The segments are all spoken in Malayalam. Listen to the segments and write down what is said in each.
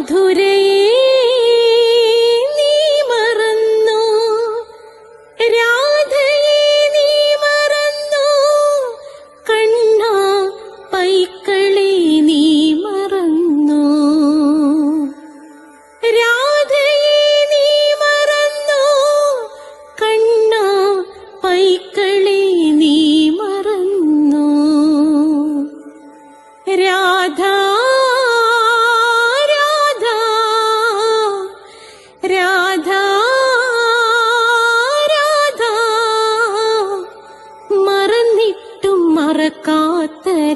मधुरे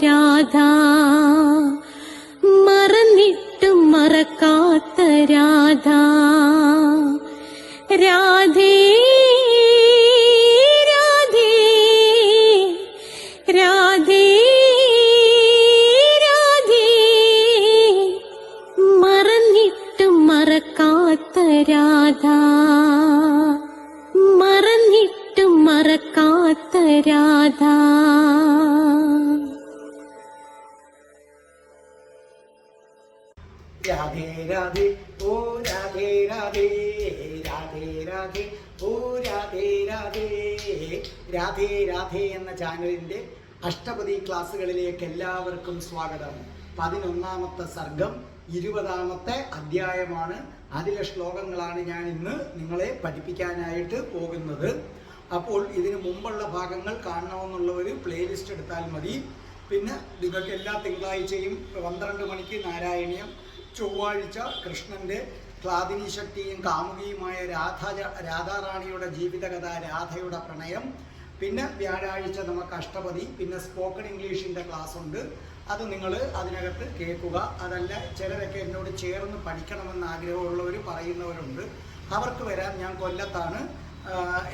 राधा രാധേ എന്ന ചാനലിന്റെ അഷ്ടപതി ക്ലാസ്സുകളിലേക്ക് എല്ലാവർക്കും സ്വാഗതം. പതിനൊന്നാമത്തെ സർഗം ഇരുപതാമത്തെ അധ്യായമാണ്. അതിലെ ശ്ലോകങ്ങളാണ് ഞാൻ ഇന്ന് നിങ്ങളെ പഠിപ്പിക്കാനായിട്ട് പോകുന്നത്. അപ്പോൾ ഇതിനു മുമ്പുള്ള ഭാഗങ്ങൾ കാണണമെന്നുള്ളവർ പ്ലേലിസ്റ്റ് എടുത്താൽ മതി. പിന്നെ നിങ്ങൾക്ക് എല്ലാ തിങ്കളാഴ്ചയും പന്ത്രണ്ട് മണിക്ക് നാരായണീയം ചൊവ്വാഴ്ച കൃഷ്ണന്റെ ക്ലാദിനി ശക്തിയും കാമുകിയുമായ രാധ രാധാറാണിയുടെ ജീവിതകഥ രാധയുടെ പ്രണയം പിന്നെ വ്യാഴാഴ്ച നമുക്ക് അഷ്ടപതി പിന്നെ സ്പോക്കൺ ഇംഗ്ലീഷിന്റെ ക്ലാസ് ഉണ്ട്. അത് നിങ്ങൾ അതിനകത്ത് കേൾക്കുക. അതല്ല ചിലരൊക്കെ എന്നോട് ചേർന്ന് പഠിക്കണമെന്ന് ആഗ്രഹമുള്ളവർ പറയുന്നവരുണ്ട്. അവർക്ക് വരാൻ ഞാൻ കൊല്ലത്താണ്.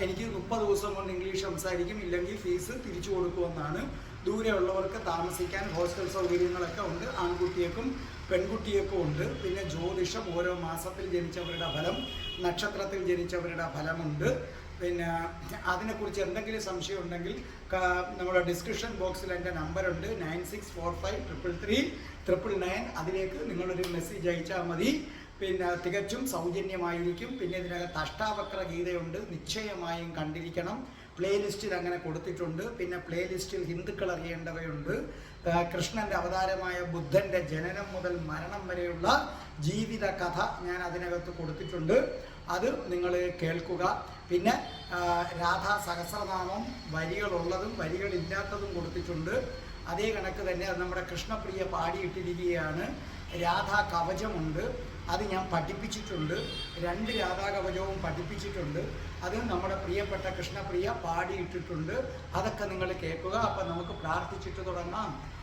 എനിക്ക് മുപ്പത് ദിവസം കൊണ്ട് ഇംഗ്ലീഷ് സംസാരിക്കും. ഇല്ലെങ്കിൽ ഫീസ് തിരിച്ചു കൊടുക്കുമെന്നാണ്. ദൂരെയുള്ളവർക്ക് താമസിക്കാൻ ഹോസ്റ്റൽ സൗകര്യങ്ങളൊക്കെ ഉണ്ട്. ആൺകുട്ടിയേക്കും പെൺകുട്ടിയേക്കും ഉണ്ട്. പിന്നെ ജ്യോതിഷം ഓരോ മാസത്തിൽ ജനിച്ചവരുടെ ഫലം നക്ഷത്രത്തിൽ ജനിച്ചവരുടെ ഫലമുണ്ട്. പിന്നെ അതിനെക്കുറിച്ച് എന്തെങ്കിലും സംശയം ഉണ്ടെങ്കിൽ നമ്മുടെ ഡിസ്ക്രിപ്ഷൻ ബോക്സിൽ എന്റെ നമ്പറുണ്ട്. Nine six four five triple three triple nine. അതിലേക്ക് നിങ്ങളൊരു മെസ്സേജ് അയച്ചാൽ മതി. പിന്നെ തികച്ചും സൗജന്യമായിരിക്കും. പിന്നെ ഇതിനകത്ത് അഷ്ടാവക്ര ഗീതയുണ്ട്. നിശ്ചയമായും കണ്ടിരിക്കണം. പ്ലേലിസ്റ്റിൽ അങ്ങനെ കൊടുത്തിട്ടുണ്ട്. പിന്നെ പ്ലേലിസ്റ്റിൽ ഹിന്ദുക്കൾ അറിയേണ്ടവയുണ്ട്. കൃഷ്ണന്റെ അവതാരമായ ബുദ്ധന്റെ ജനനം മുതൽ മരണം വരെയുള്ള ജീവിത കഥ ഞാൻ അതിനകത്ത് കൊടുത്തിട്ടുണ്ട്. അത് നിങ്ങൾ കേൾക്കുക. പിന്നെ രാധാ സഹസ്രനാമം വരികളുള്ളതും വരികളില്ലാത്തതും കൊടുത്തിട്ടുണ്ട്. അതേ കണക്ക് തന്നെ അത് നമ്മുടെ കൃഷ്ണപ്രിയ പാടിയിട്ടിരിക്കുകയാണ്. രാധാ കവചമുണ്ട്. അത് ഞാൻ പഠിപ്പിച്ചിട്ടുണ്ട്. രണ്ട് രാധാ കവചവും പഠിപ്പിച്ചിട്ടുണ്ട്. അത് നമ്മുടെ പ്രിയപ്പെട്ട കൃഷ്ണപ്രിയ പാടിയിട്ടിട്ടുണ്ട്. അതൊക്കെ നിങ്ങൾ കേൾക്കുക. അപ്പം നമുക്ക് പ്രാർത്ഥിച്ചിട്ട് തുടങ്ങാം.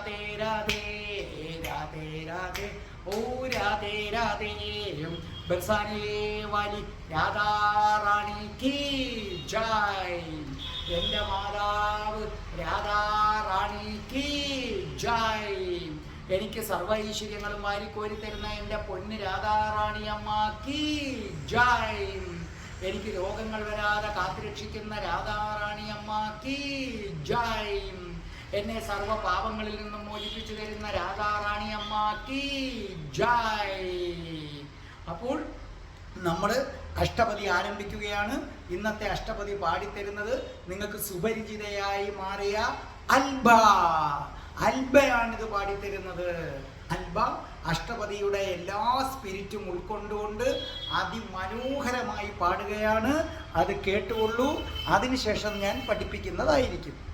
രാധേ രാധേ രാധേ രാധേ. ഓ രാധേ രാധേ. ബർസാനെ വാലി രാധാറാണി ജയ്. എന്റെ മാതാവ് രാധാറാണി ജയ്. എനിക്ക് സർവൈശ്വര്യങ്ങളും ഐശ്വര്യങ്ങളും വാരിക്കോരി തരുന്ന എന്റെ പൊന്ന് രാധാറാണി അമ്മ കീ ജയ്. എനിക്ക് രോഗങ്ങൾ വരാതെ കാത്തുരക്ഷിക്കുന്ന രാധാറാണി അമ്മ കീ ജയ്. എന്നെ സർവ പാപങ്ങളിൽ നിന്നും മോചിപ്പിച്ചു തരുന്ന രാധാറാണി അമ്മ ജയ്. അപ്പോൾ നമ്മൾ അഷ്ടപതി ആരംഭിക്കുകയാണ്. ഇന്നത്തെ അഷ്ടപതി പാടിത്തരുന്നത് നിങ്ങൾക്ക് സുപരിചിതയായി മാറിയ അൽബ. അൽബയാണിത് പാടിത്തരുന്നത്. അൽബ അഷ്ടപതിയുടെ എല്ലാ സ്പിരിറ്റും ഉൾക്കൊണ്ടുകൊണ്ട് അതിമനോഹരമായി പാടുകയാണ്. അത് കേട്ടുകൊള്ളൂ. അതിനുശേഷം ഞാൻ പഠിപ്പിക്കുന്നതായിരിക്കും.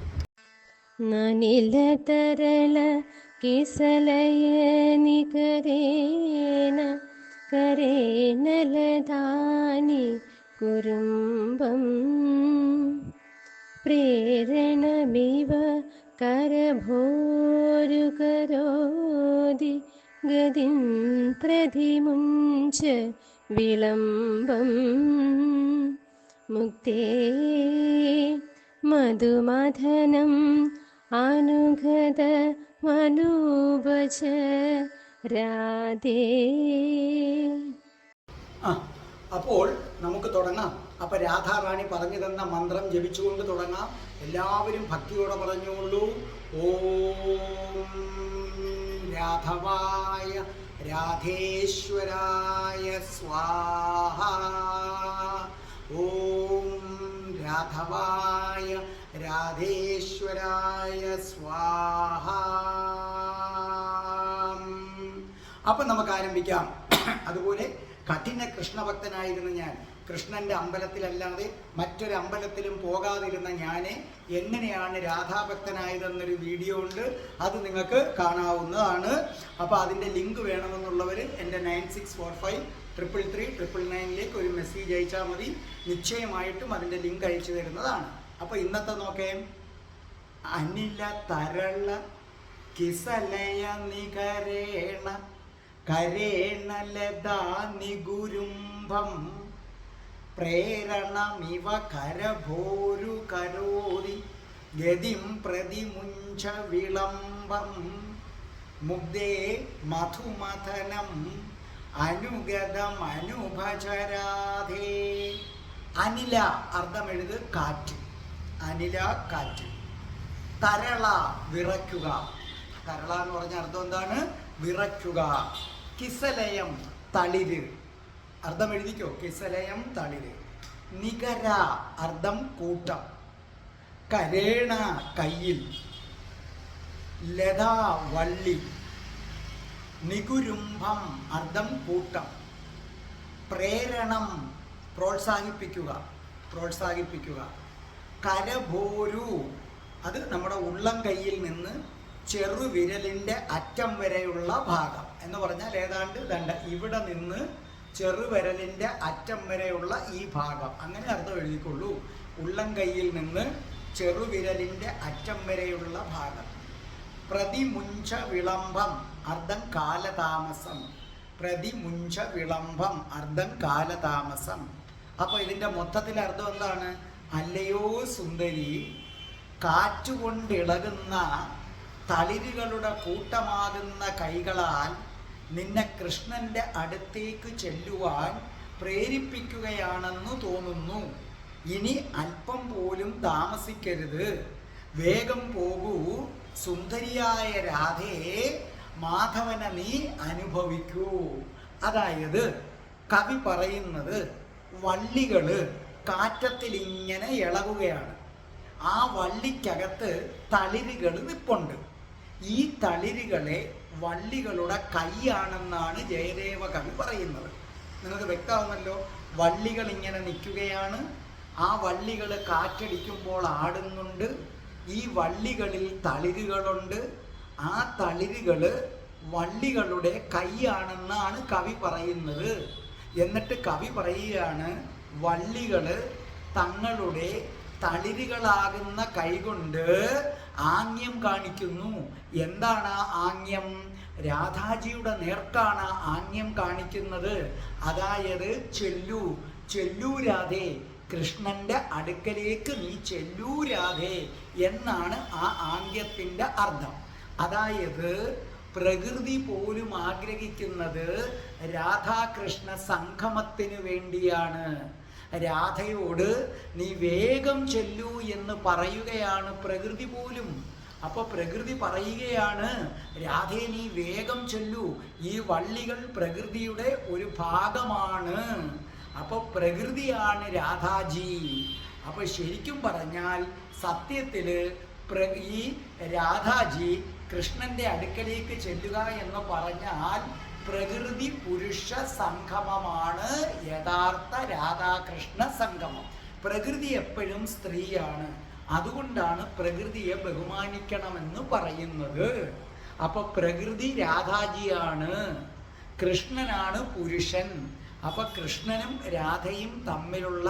निलतरल किसलयनिकरेण करेणलतानि कुरुम्बं प्रेरणमिव करभोरुकरोदि गदिं प्रधिमुञ्च विलम्बम्। मुक्ते मधुमथनम् അനുഗത മനൂപച രാധേ. അപ്പോൾ നമുക്ക് തുടങ്ങാം. അപ്പൊ രാധാറാണി പറഞ്ഞു തന്ന മന്ത്രം ജപിച്ചുകൊണ്ട് തുടങ്ങാം. എല്ലാവരും ഭക്തിയോടെ പറഞ്ഞോളൂ ഓം രാധവായ രാധേശ്വരായ സ്വാഹ. ഓം രാഘവായ രാധേശ്വരായ സ്വാഹ. അപ്പൊ നമുക്ക് ആരംഭിക്കാം. അതുപോലെ കഠിന കൃഷ്ണഭക്തനായിരുന്ന ഞാൻ കൃഷ്ണന്റെ അമ്പലത്തിലല്ലാതെ മറ്റൊരു അമ്പലത്തിലും പോകാതിരുന്ന ഞാൻ എങ്ങനെയാണ് രാധാഭക്തനായതെന്നൊരു വീഡിയോ ഉണ്ട്. അത് നിങ്ങൾക്ക് കാണാവുന്നതാണ്. അപ്പോൾ അതിന്റെ ലിങ്ക് വേണമെന്നുള്ളവർ എന്റെ nine six four five triple three triple നയനിലേക്ക് ഒരു മെസ്സേജ് അയച്ചാൽ മതി. നിശ്ചയമായിട്ടും അതിന്റെ ലിങ്ക് അയച്ചു തരുന്നതാണ്. അപ്പോൾ ഇന്നത്തെ നോക്കേ. അനില തരള കിസലയ നികരേണ കരേണ ലതാ നിഗുരുംഭം പ്രേരണമിവ കരഭോരു കരോതി ഗതിം പ്രതിമുഞ്ച വിളംബം. മുഗ്ധേ മധുമഥനം അനുഗതം അനുഭചരാധേ അനില അർത്ഥം എഴുത് കാറ്റ്. അനില കാറ്റ്. തരള വിറയ്ക്കുക. തരള എന്ന് പറഞ്ഞ അർത്ഥം എന്താണ്? വിറയ്ക്കുക. കിസലയം തളിര്. അർത്ഥം എഴുതിക്കോ? കിസലയം തളിര്. നികര അർത്ഥം കൂട്ടം. കരേണ കയ്യിൽ. ലത വള്ളി. നികുരുംഭം അർത്ഥം കൂട്ടം. പ്രേരണം പ്രോത്സാഹിപ്പിക്കുക. പ്രോത്സാഹിപ്പിക്കുക. കരഭോരു അത് നമ്മുടെ ഉള്ളം കയ്യിൽ നിന്ന് ചെറുവിരലിന്റെ അറ്റം വരെയുള്ള ഭാഗം. എന്ന് പറഞ്ഞാൽ ഏതാണ്ട് ദണ്ട ഇവിടെ നിന്ന് ചെറുവിരലിന്റെ അറ്റം വരെയുള്ള ഈ ഭാഗം. അങ്ങനെ അർത്ഥം എഴുതിക്കൊള്ളൂ. ഉള്ളം കയ്യിൽ നിന്ന് ചെറുവിരലിന്റെ അറ്റം വരെയുള്ള ഭാഗം. പ്രതിമുഞ്ച വിളംബം അർദ്ധം കാലതാമസം. പ്രതിമുഞ്ച വിളംബം അർദ്ധം കാലതാമസം. അപ്പോൾ ഇതിന്റെ മൊത്തത്തിൽ അർത്ഥം എന്താണ്? അല്ലയോ സുന്ദരി കാറ്റുകൊണ്ടിളകുന്ന തളിരുകളുടെ കൂട്ടമാകുന്ന കൈകളാൽ നിന്നെ കൃഷ്ണന്റെ അടുത്തേക്ക് ചെല്ലുവാൻ പ്രേരിപ്പിക്കുകയാണെന്ന് തോന്നുന്നു. ഇനി അല്പം പോലും താമസിക്കരുത്. വേഗം പോകൂ. സുന്ദരിയായ രാധയെ മാധവനെ നീ അനുഭവിക്കൂ. അതായത് കവി പറയുന്നത് വള്ളികൾ കാറ്റത്തിൽ ഇങ്ങനെ ഇളകുകയാണ്. ആ വള്ളിക്കകത്ത് തളിരുകൾ നിപ്പുണ്ട്. ഈ തളിരുകളെ വള്ളികളുടെ കൈയാണെന്നാണ് ജയദേവ കവി പറയുന്നത്. നിങ്ങൾക്ക് വ്യക്തമാവുമല്ലോ? വള്ളികൾ ഇങ്ങനെ നിൽക്കുകയാണ്. ആ വള്ളികൾ കാറ്റടിക്കുമ്പോൾ ആടുന്നുണ്ട്. ഈ വള്ളികളിൽ തളിരുകളുണ്ട്. ആ തളിരുകൾ വള്ളികളുടെ കൈയാണെന്നാണ് കവി പറയുന്നത്. എന്നിട്ട് കവി പറയുകയാണ് വള്ളികൾ തങ്ങളുടെ തളിരുകളാകുന്ന കൈകൊണ്ട് ആംഗ്യം കാണിക്കുന്നു. എന്താണ് ആംഗ്യം? രാധാജിയുടെ നേർക്കാണ് ആംഗ്യം കാണിക്കുന്നത്. അതായത് ചെല്ലു ചെല്ലൂ രാധേ കൃഷ്ണന്റെ അടുക്കലേക്ക് നീ ചെല്ലൂരാതെ എന്നാണ് ആ ആംഗ്യത്തിന്റെ അർത്ഥം. അതായത് പ്രകൃതി പോലും ആഗ്രഹിക്കുന്നത് രാധാകൃഷ്ണ സംഗമത്തിനു വേണ്ടിയാണ്. രാധയോട് നീ വേഗം ചെല്ലൂ എന്ന് പറയുകയാണ് പ്രകൃതി പോലും. അപ്പൊ പ്രകൃതി പറയുകയാണ് രാധേ നീ വേഗം ചെല്ലൂ. ഈ വള്ളികൾ പ്രകൃതിയുടെ ഒരു ഭാഗമാണ്. അപ്പോൾ പ്രകൃതിയാണ് രാധാജി. അപ്പോൾ ശരിക്കും പറഞ്ഞാൽ സത്യത്തിൽ പ്ര- ഈ രാധാജി കൃഷ്ണന്റെ അടുക്കലേക്ക് ചെല്ലുക എന്ന് പറഞ്ഞാൽ പ്രകൃതി പുരുഷ സംഗമമാണ് യഥാർത്ഥ രാധാകൃഷ്ണ സംഗമം. പ്രകൃതി എപ്പോഴും സ്ത്രീയാണ്. അതുകൊണ്ടാണ് പ്രകൃതിയെ ബഹുമാനിക്കണമെന്ന് പറയുന്നത്. അപ്പൊ പ്രകൃതി രാധാജിയാണ്. കൃഷ്ണനാണ് പുരുഷൻ. അപ്പൊ കൃഷ്ണനും രാധയും തമ്മിലുള്ള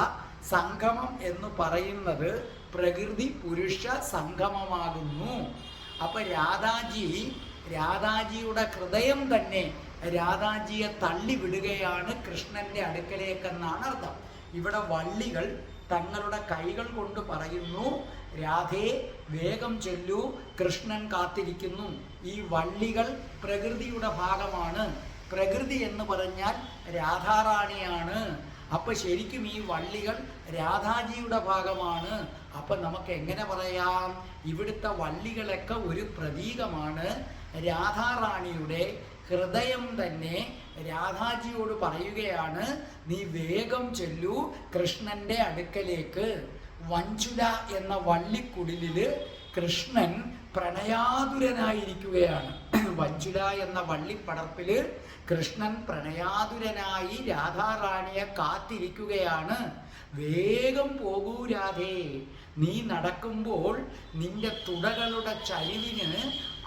സംഗമം എന്ന് പറയുന്നത് പ്രകൃതി പുരുഷ സംഗമമാകുന്നു. അപ്പൊ രാധാജി രാധാജിയുടെ ഹൃദയം തന്നെ രാധാജിയെ തള്ളിവിടുകയാണ് കൃഷ്ണന്റെ അടുക്കലേക്കെന്നാണ് അർത്ഥം. ഇവിടെ വള്ളികൾ തങ്ങളുടെ കൈകൾ കൊണ്ട് പറയുന്നു രാധേ വേഗം ചൊല്ലൂ കൃഷ്ണൻ കാത്തിരിക്കുന്നു. ഈ വള്ളികൾ പ്രകൃതിയുടെ ഭാഗമാണ്. പ്രകൃതി എന്ന് പറഞ്ഞാൽ രാധാറാണിയാണ്. അപ്പൊ ശരിക്കും ഈ വള്ളികൾ രാധാജിയുടെ ഭാഗമാണ്. അപ്പൊ നമുക്ക് എങ്ങനെ പറയാം? ഇവിടുത്തെ വള്ളികളൊക്കെ ഒരു പ്രതീകമാണ്. രാധാറാണിയുടെ ഹൃദയം തന്നെ രാധാജിയോട് പറയുകയാണ് നീ വേഗം ചെല്ലൂ കൃഷ്ണന്റെ അടുക്കലേക്ക്. വഞ്ചുല എന്ന വള്ളിക്കുടിലിൽ കൃഷ്ണൻ പ്രണയാതുരനായിരിക്കുകയാണ്. വഞ്ചുല എന്ന വള്ളിപ്പടർപ്പിൽ കൃഷ്ണൻ പ്രണയാതുരനായി രാധാറാണിയെ കാത്തിരിക്കുകയാണ്. വേഗം പോകൂ രാധേ നീ നടക്കുമ്പോൾ നിന്റെ തുടകളുടെ ചരിവിന്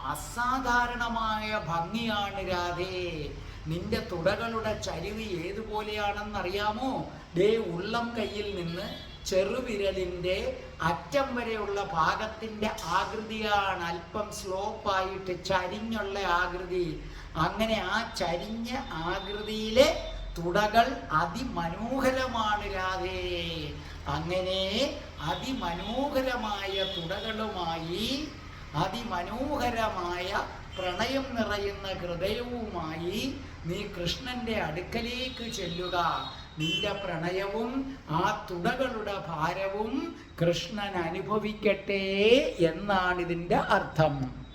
അസാധാരണമായ ഭംഗിയാണ് രാധേ. നിന്റെ തുടകളുടെ ചരിവ് ഏതുപോലെയാണെന്നറിയാമോ? ദേ ഉള്ളം കയ്യിൽ നിന്ന് ചെറുവിരലിന്റെ അറ്റം വരെയുള്ള ഭാഗത്തിന്റെ ആകൃതിയാണ് അല്പം സ്ലോപ്പായിട്ട് ചരിഞ്ഞുള്ള ആകൃതി. അങ്ങനെ ആ ചരിഞ്ഞ ആകൃതിയിലെ തുടകൾ അതിമനോഹരമാണ് രാധേ. അങ്ങനെ അതിമനോഹരമായ തുടകളുമായി അതിമനോഹരമായ പ്രണയം നിറയുന്ന ഹൃദയവുമായി നീ കൃഷ്ണന്റെ അടുക്കലേക്ക് ചെല്ലുക. നിന്റെ പ്രണയവും ആ തുടകളുടെ ഭാരവും കൃഷ്ണൻ അനുഭവിക്കട്ടെ എന്നാണ് ഇതിന്റെ അർത്ഥം.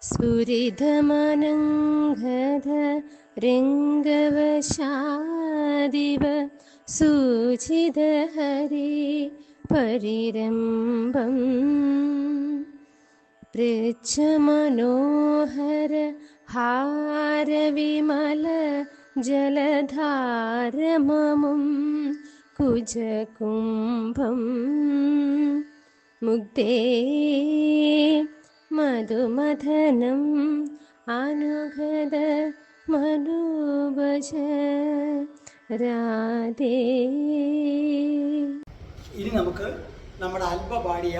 സ്ഫുരിതമനംഗത രംഗവശാദിവ സൂചിതഹരി പരിരംഭം പൃച്ഛമനോഹര ഹാരവിമല ജലധാരമമും കുജകുംഭം മുക്തേ മധുമഥനം അനുഗത മനോവശ രാധേ ഇനി നമുക്ക് നമ്മുടെ അല്പ പാടിയ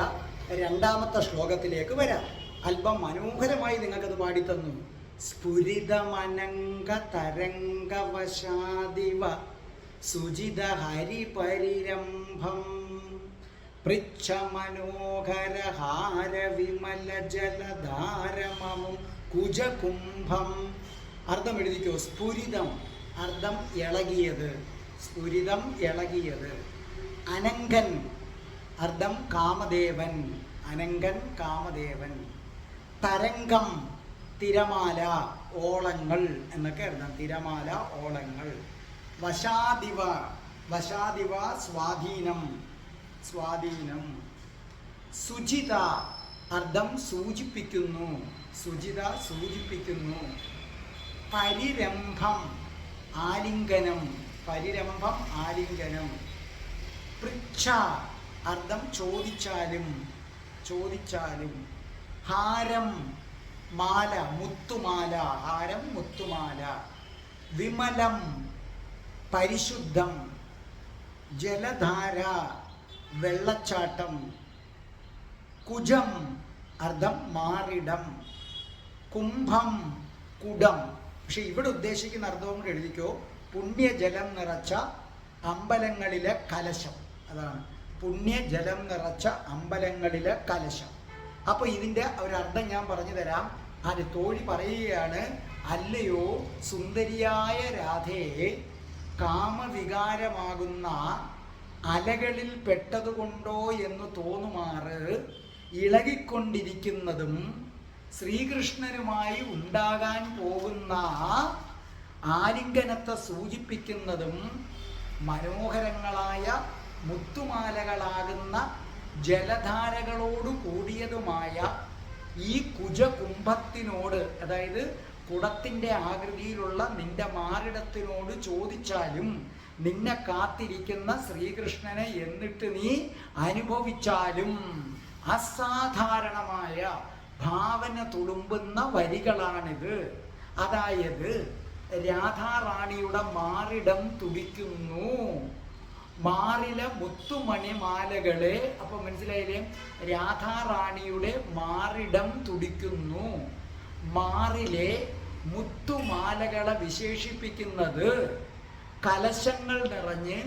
രണ്ടാമത്തെ ശ്ലോകത്തിലേക്ക് വരാം. അല്പം മനോഹരമായി നിങ്ങൾക്കത് പാടിത്തന്നു. സ്ഫുരിതമനങ്ക തരംഗവശാദിവ സുജിത ഹരിപരിരംഭം പൃച്ഛ മനോഹര ഹാര വിമല ജലധാരമമും കുജകുംഭം. അർത്ഥം എഴുതിക്കോ? സ്ഫുരിതം. അർത്ഥം ഇളകിയത്. സ്ഫുരിതം ഇളകിയത്. അനങ്കൻ അർത്ഥം കാമദേവൻ അനങ്കൻ കാമദേവൻ. തരംഗം തിരമാല ഓളങ്ങൾ എന്നൊക്കെ അർത്ഥം തിരമാല ഓളങ്ങൾ. വശാദിവ വശാദിവ സ്വാധീനം സ്വാധീനം. സുചിത അർത്ഥം സൂചിപ്പിക്കുന്നു സുചിത സൂചിപ്പിക്കുന്നു. പരിരംഭം ആലിംഗനം. പരിരംഭം ആലിംഗനം. പൃച്ഛ അർത്ഥം ചോദിച്ചാലും ചോദിച്ചാലും ഹാരം മാല മുത്തുമാല ഹാരം മുത്തുമാല. വിമലം പരിശുദ്ധം ജലധാര വെള്ളച്ചാട്ടം കുജം അർത്ഥം മാറിടം കുംഭം കുടം. പക്ഷെ ഇവിടെ ഉദ്ദേശിക്കുന്ന അർത്ഥവും കൂടെ എഴുതിക്കോ. പുണ്യജലം നിറച്ച അമ്പലങ്ങളിലെ കലശം. അതാണ്. പുണ്യജലം നിറച്ച അമ്പലങ്ങളിലെ കലശം. അപ്പോൾ ഇതിന്റെ ഒരർത്ഥം ഞാൻ പറഞ്ഞു തരാം. അത് തോഴി പറയുകയാണ് അല്ലയോ സുന്ദരിയായ രാധയെ കാമവികാരമാകുന്ന അലകളിൽ പെട്ടതുകൊണ്ടോ എന്ന് തോന്നുമാറ് ഇളകിക്കൊണ്ടിരിക്കുന്നതും ശ്രീകൃഷ്ണനുമായി ഉണ്ടാകാൻ പോകുന്ന ആലിംഗനത്തെ സൂചിപ്പിക്കുന്നതും മനോഹരങ്ങളായ മുത്തുമാലകളാകുന്ന ജലധാരകളോട് കൂടിയതുമായ ഈ കുജകുംഭത്തിനോട് അതായത് കുടത്തിന്റെ ആകൃതിയിലുള്ള നിന്റെ മാറിടത്തിനോട് ചോദിച്ചാലും നിന്നെ കാത്തിരിക്കുന്ന ശ്രീകൃഷ്ണനെ എന്നിട്ട് നീ അനുഭവിച്ചാലും അസാധാരണമായ ഭാവന തുളുമ്പുന്ന വരികളാണിത്. അതായത് രാധാറാണിയുടെ മാറിടം തുടിക്കുന്നു. മാറിലെ മുത്തുമണി മാലകളെ അപ്പൊ മനസ്സിലായില്ലേ? രാധാറാണിയുടെ മാറിടം തുടിക്കുന്നു. മാറിലെ മുത്തുമാലകളെ വിശേഷിപ്പിക്കുന്നത് കലശങ്ങൾ നിറഞ്ഞ്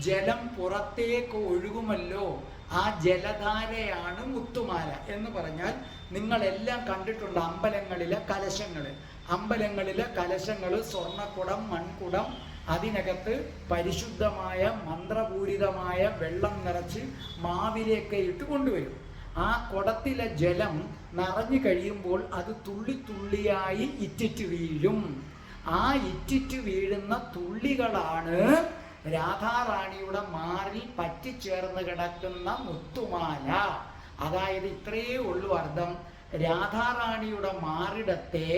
ജലം പുറത്തേക്ക് ഒഴുകുമല്ലോ. ആ ജലധാരയാണ് മുത്തുമാല എന്ന് പറഞ്ഞാൽ നിങ്ങളെല്ലാം കണ്ടിട്ടുണ്ട് അമ്പലങ്ങളിലെ കലശങ്ങൾ അമ്പലങ്ങളിലെ കലശങ്ങൾ സ്വർണക്കുടം മൺകുടം അതിനകത്ത് പരിശുദ്ധമായ മന്ത്രപൂരിതമായ വെള്ളം നിറച്ച് മാവിലേക്ക് ഇട്ട് കൊണ്ടുവരും. ആ കുടത്തിലെ ജലം നിറഞ്ഞു കഴിയുമ്പോൾ അത് തുള്ളി തുള്ളിയായി ഇറ്റിറ്റ് വീഴും. ആ ഇറ്റിറ്റ് വീഴുന്ന തുള്ളികളാണ് രാധാറാണിയുടെ മാറിൽ പറ്റിച്ചേർന്ന് കിടക്കുന്ന മുത്തുമാല. അതായത് ഇത്രയേ ഉള്ളൂ അർത്ഥം. രാധാറാണിയുടെ മാറിടത്തെ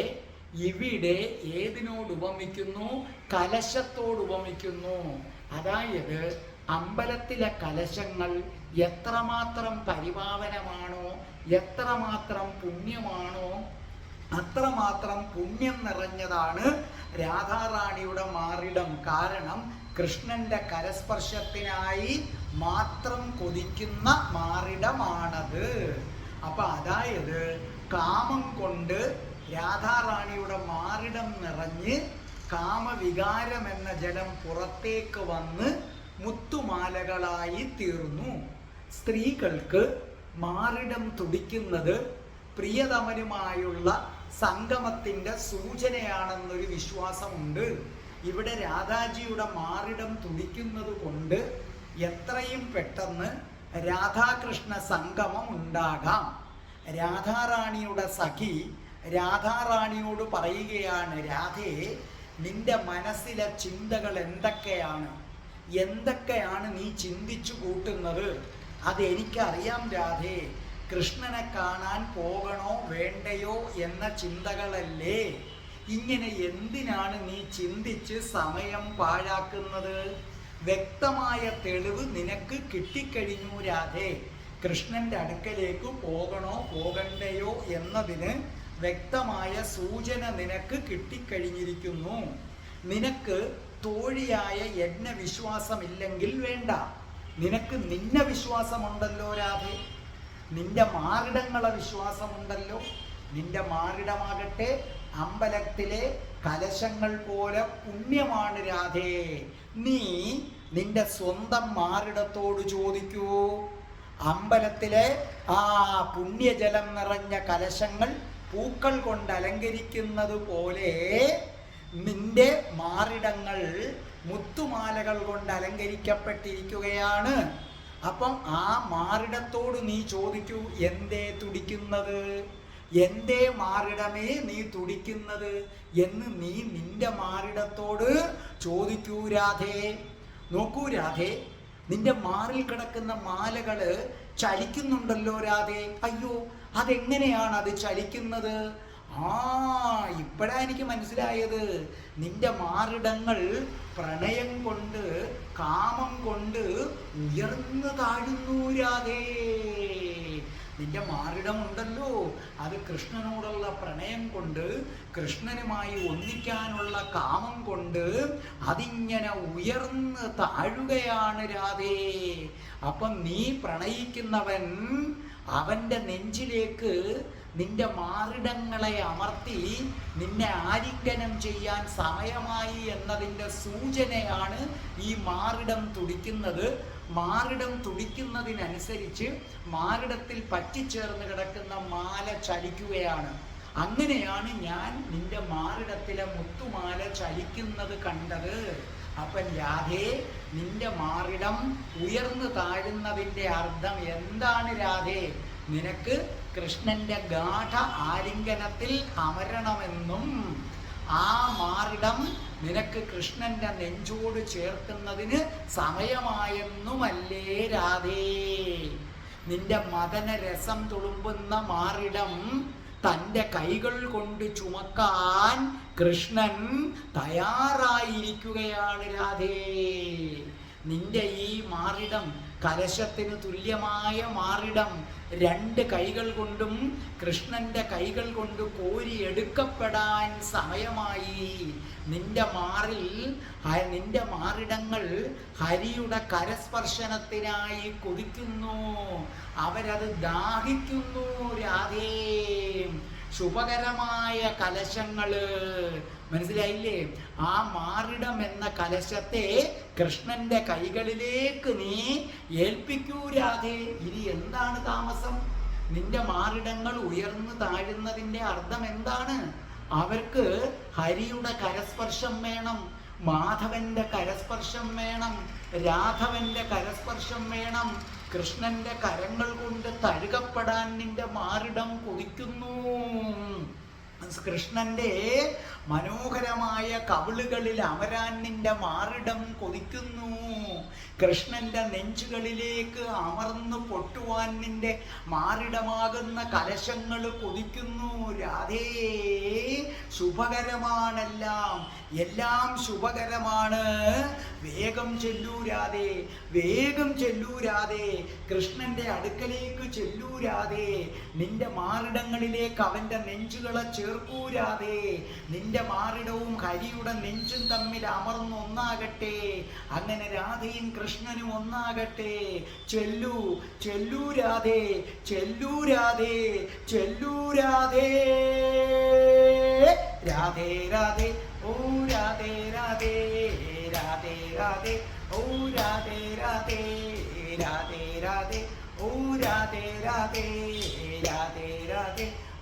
ഇവിടെ ഏതിനോട് ഉപമിക്കുന്നു? കലശത്തോട് ഉപമിക്കുന്നു. അതായത് അമ്പലത്തിലെ കലശങ്ങൾ എത്രമാത്രം പരിപാവനമാണോ എത്രമാത്രം പുണ്യമാണോ അത്രമാത്രം പുണ്യം നിറഞ്ഞതാണ് രാധാറാണിയുടെ മാറിടം. കാരണം കൃഷ്ണന്റെ കരസ്പർശത്തിനായി മാത്രം കൊതിക്കുന്ന മാറിടമാണത്. അപ്പൊ അതായത് കാമം കൊണ്ട് രാധാറാണിയുടെ മാറിടം നിറഞ്ഞ് കാമവികാരം എന്ന ജലം പുറത്തേക്ക് വന്ന് മുത്തുമാലകളായി തീർന്നു. സ്ത്രീകൾക്ക് മാറിടം തുടിക്കുന്നത് പ്രിയതമനുമായുള്ള സംഗമത്തിന്റെ സൂചനയാണെന്നൊരു വിശ്വാസമുണ്ട്. ഇവിടെ രാധാജിയുടെ മാറിടം തുടിക്കുന്നത് കൊണ്ട് എത്രയും പെട്ടെന്ന് രാധാകൃഷ്ണ സംഗമം ഉണ്ടാകാം. രാധാറാണിയുടെ സഖി രാധാറാണിയോട് പറയുകയാണ് രാധയെ നിന്റെ മനസ്സിലെ ചിന്തകൾ എന്തൊക്കെയാണ്? എന്തൊക്കെയാണ് നീ ചിന്തിച്ചു കൂട്ടുന്നത്? അതെനിക്കറിയാം രാധേ. കൃഷ്ണനെ കാണാൻ പോകണോ വേണ്ടയോ എന്ന ചിന്തകളല്ലേ? ഇങ്ങനെ എന്തിനാണ് നീ ചിന്തിച്ച് സമയം പാഴാക്കുന്നത്? വ്യക്തമായ തെളിവ് നിനക്ക് കിട്ടിക്കഴിഞ്ഞു രാധേ. കൃഷ്ണന്റെ അടുക്കലേക്ക് പോകണോ പോകണ്ടയോ എന്നതിന് വ്യക്തമായ സൂചന നിനക്ക് കിട്ടിക്കഴിഞ്ഞിരിക്കുന്നു. നിനക്ക് തോഴിയായ എന്നെ വിശ്വാസമില്ലെങ്കിൽ വേണ്ട. നിനക്ക് നിന്നെ വിശ്വാസമുണ്ടല്ലോ രാധേ. നിന്റെ മാറിടങ്ങളെ വിശ്വാസമുണ്ടല്ലോ. നിന്റെ മാറിടമാകട്ടെ അമ്പലത്തിലെ കലശങ്ങൾ പോലെ പുണ്യമാണ് രാധേ. നീ നിന്റെ സ്വന്തം മാറിടത്തോട് ചോദിക്കൂ. അമ്പലത്തിലെ ആ പുണ്യജലം നിറഞ്ഞ കലശങ്ങൾ പൂക്കൾ കൊണ്ട് അലങ്കരിക്കുന്നത് പോലെ നിന്റെ മാറിടങ്ങൾ മുത്തുമാലകൾ കൊണ്ട് അലങ്കരിക്കപ്പെട്ടിരിക്കുകയാണ്. അപ്പം ആ മാറിടത്തോട് നീ ചോദിക്കൂ എന്തേ തുടിക്കുന്നത്? എന്തേ മാറിടമേ നീ തുടിക്കുന്നത്? എന്ന് നീ നിന്റെ മാറിടത്തോട് ചോദിക്കൂ രാധേ. നോക്കൂ രാധേ നിന്റെ മാറിൽ കിടക്കുന്ന മാലകൾ ചലിക്കുന്നുണ്ടല്ലോ രാധേ. അയ്യോ അതെങ്ങനെയാണ് അത് ചലിക്കുന്നത്? ആ ഇപ്പോഴാ എനിക്ക് മനസ്സിലായത്. നിന്റെ മാറിടങ്ങൾ പ്രണയം കൊണ്ട് കാമം കൊണ്ട് ഉയർന്നു താഴുന്നു രാധേ. നിന്റെ മാറിടമുണ്ടല്ലോ. അത് കൃഷ്ണനോടുള്ള പ്രണയം കൊണ്ട് കൃഷ്ണനുമായി ഒന്നിക്കാനുള്ള കാമം കൊണ്ട് അതിങ്ങനെ ഉയർന്ന് താഴുകയാണ് രാധേ. അപ്പം നീ പ്രണയിക്കുന്നവൻ അവന്റെ നെഞ്ചിലേക്ക് നിന്റെ മാറിടങ്ങളെ അമർത്തി നിന്നെ ആലിംഗനം ചെയ്യാൻ സമയമായി എന്നതിന്റെ സൂചനയാണ് ഈ മാറിടം തുടിക്കുന്നത്. മാറിടം തുടിക്കുന്നതിനനുസരിച്ച് മാറിടത്തിൽ പറ്റിച്ചേർന്ന് കിടക്കുന്ന മാല ചലിക്കുകയാണ്. അങ്ങനെയാണ് ഞാൻ നിന്റെ മാറിടത്തിലെ മുത്തുമാല ചലിക്കുന്നത് കണ്ടത്. അപ്പം രാധേ നിന്റെ മാറിടം ഉയർന്നു താഴുന്നതിന്റെ അർത്ഥം എന്താണ് രാധേ? നിനക്ക് കൃഷ്ണന്റെ ഗാഠ ആലിംഗനത്തിൽ അമരണമെന്നും ആ മാറിടം നിനക്ക് കൃഷ്ണന്റെ നെഞ്ചോട് ചേർക്കുന്നതിന് സമയമായെന്നുമല്ലേ രാധേ? നിന്റെ മദന രസം തുളുമ്പുന്ന മാറിടം തന്റെ കൈകൾ കൊണ്ട് ചുമക്കാൻ കൃഷ്ണൻ തയ്യാറായിരിക്കുകയാണ് രാധേ. നിന്റെ ഈ മാറിടം കലശത്തിന് തുല്യമായ മാറിടം രണ്ട് കൈകൾ കൊണ്ടും കൃഷ്ണന്റെ കൈകൾ കൊണ്ട് കോരി എടുക്കപ്പെടാൻ സമയമായി. നിന്റെ മാറിൽ നിന്റെ മാറിടങ്ങൾ ഹരിയുടെ കരസ്പർശനത്തിനായി കൊതിക്കുന്നു. അവരത് ദാഹിക്കുന്നു രാധേ. ശുഭകരമായ കലശങ്ങൾ. മനസ്സിലായില്ലേ? ആ മാറിടം എന്ന കലശത്തെ കൃഷ്ണന്റെ കൈകളിലേക്ക് നീ ഏൽപ്പിക്കൂ രാധേ. ഇനി എന്താണ് താമസം? നിന്റെ മാറിടങ്ങൾ ഉയർന്നു താഴുന്നതിന്റെ അർത്ഥം എന്താണ്? അവർക്ക് ഹരിയുടെ കരസ്പർശം വേണം മാധവന്റെ കരസ്പർശം വേണം രാഘവന്റെ കരസ്പർശം വേണം. കൃഷ്ണന്റെ കരങ്ങൾ കൊണ്ട് തഴുകപ്പെടാൻ നിന്റെ മാറിടം കൊതിക്കുന്നു. കൃഷ്ണന്റെ മനോഹരമായ കവിളുകളിൽ അമരാൻ നിന്റെ മാറിടം കൊതിക്കുന്നു. കൃഷ്ണന്റെ നെഞ്ചുകളിലേക്ക് അമർന്നു പൊട്ടുവാൻ നിന്റെ മാറിടമാകുന്ന കലശങ്ങൾ കൊതിക്കുന്നു. രാധേ ശുഭകരമാണെല്ലാം എല്ലാം ശുഭകരമാണ്. വേഗം ചെല്ലൂരാതെ വേഗം ചെല്ലൂരാതെ കൃഷ്ണന്റെ അടുക്കലേക്ക് ചെല്ലൂരാതെ നിന്റെ മാറിടങ്ങളിലേക്ക് അവന്റെ നെഞ്ചുകളെ ചേർക്കൂരാതെ. നിന്റെ മാറിടവും ഹരിയുടെ നെഞ്ചും തമ്മിൽ അമർന്ന് ഒന്നാകട്ടെ. അങ്ങനെ രാധയും കൃഷ്ണനും ഒന്നാകട്ടെ. ചെല്ലൂ ചെല്ലൂരാതെ ചെല്ലൂരാതെ ചെല്ലൂരാതെ രാധേ രാധേ ഓ രാധേ രാധേ രാധേ രാധേ ഓ രാധേ രാധേ രാധേ രാധേ ഓ രാധേ രാധേ.